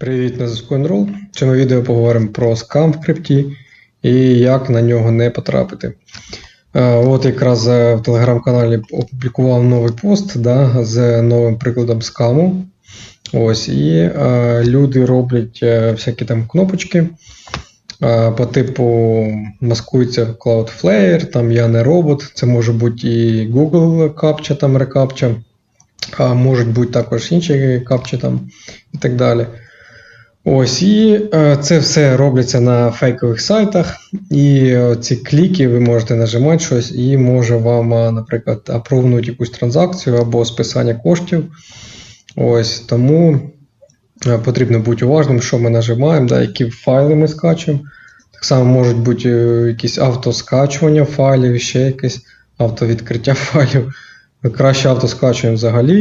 Привіт, на зв'язку Enroll. В цьому відео поговоримо про скам в крипті і як на нього не потрапити. Е, От якраз е, в телеграм-каналі опублікував новий пост да, з новим прикладом скаму. Ось, І е, люди роблять е, всякі там кнопочки е, по типу маскується Cloudflare, там я не робот, це може бути і Google капча, там рекапча, а можуть бути також інші капчі там і так далі. Ось, і е, це все робляться на фейкових сайтах, і е, ці кліки ви можете нажимати щось, і може вам, е, наприклад, апрувнути якусь транзакцію або списання коштів. Ось, тому потрібно бути уважним, що ми нажимаємо, да, які файли ми скачуємо. Так само можуть бути якісь автоскачування файлів, ще якесь автовідкриття файлів. Краще автоскачуємо взагалі,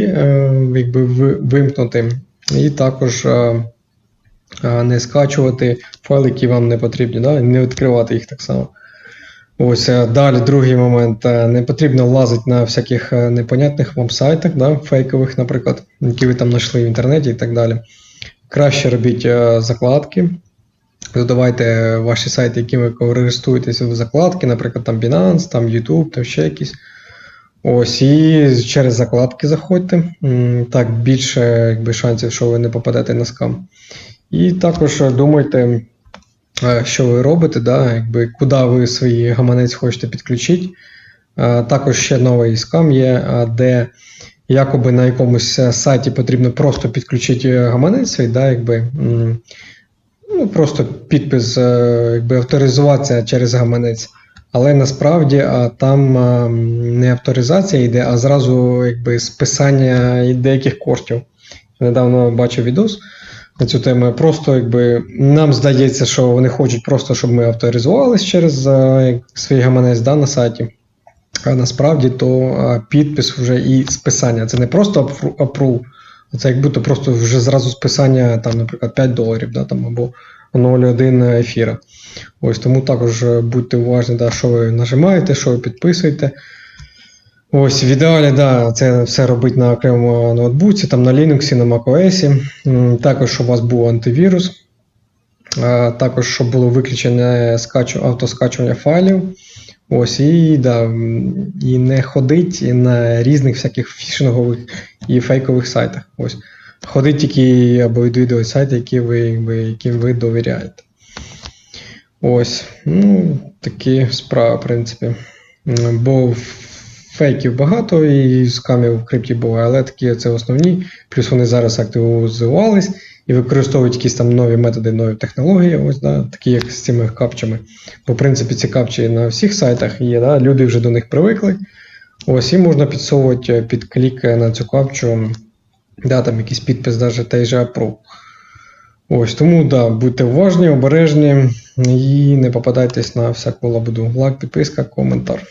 якби ви- вимкнути. І також. Не скачувати файли, які вам не потрібні, да? не відкривати їх так само. Ось е, далі другий момент. е, Не потрібно лазити на всяких е, непонятних вам сайтах, да? фейкових, наприклад, які ви там знайшли в інтернеті і так далі. Краще робіть закладки. Додавайте ваші сайти, якими ви користуєтеся в закладки, наприклад, там Binance, там YouTube, там ще якісь. Ось, і через закладки заходьте. Так, більше якби, шансів, що ви не попадете на скам. І також е, думайте, е, що ви робите, да, якби, куди ви свій гаманець хочете підключити. Е, Також ще новий скам є, де якоби на якомусь сайті потрібно просто підключити гаманець свій, да, якби, ну, просто підпис, якби авторизуватися через гаманець. Але насправді а, там не авторизація йде, а зразу якби, списання деяких коштів. Недавно бачив відос на цю тему. Просто якби нам здається, що вони хочуть просто, щоб ми авторизувалися через як свій гаманець да, на сайті. А насправді то підпис вже і списання. Це не просто апру- це як будто просто вже зразу списання, там, наприклад, 5 доларів да, там, або 0,1 ефіра. Ось тому також е, будьте уважні, да, що ви нажимаєте, що ви підписуєте. Ось, в ідеалі, да, це все робити на окремому ноутбуці, там на Linux, на macOS. Також, щоб у вас був антивірус. Також, щоб було виключене скачу, автоскачування файлів. Ось, і, да, і не ходить на різних всяких фішингових і фейкових сайтах. Ось. Ходить тільки або відвідувати сайти, які ви, яким ви довіряєте. Ось, ну, такі справи, в принципі. Бо фейків багато і скамів в крипті буває, але такі це основні. Плюс вони зараз активізувались і використовують якісь там нові методи, нові технології, ось, да, такі як з цими капчами. Бо, в принципі, ці капчі на всіх сайтах є, да, люди вже до них привикли. Ось, і можна підсовувати під клік на цю капчу, да, там якийсь підпис, навіть той же Approve. Ось тому да, будьте уважні, обережні і не попадайтесь на всяку лабуду. Лайк, підписка, коментар.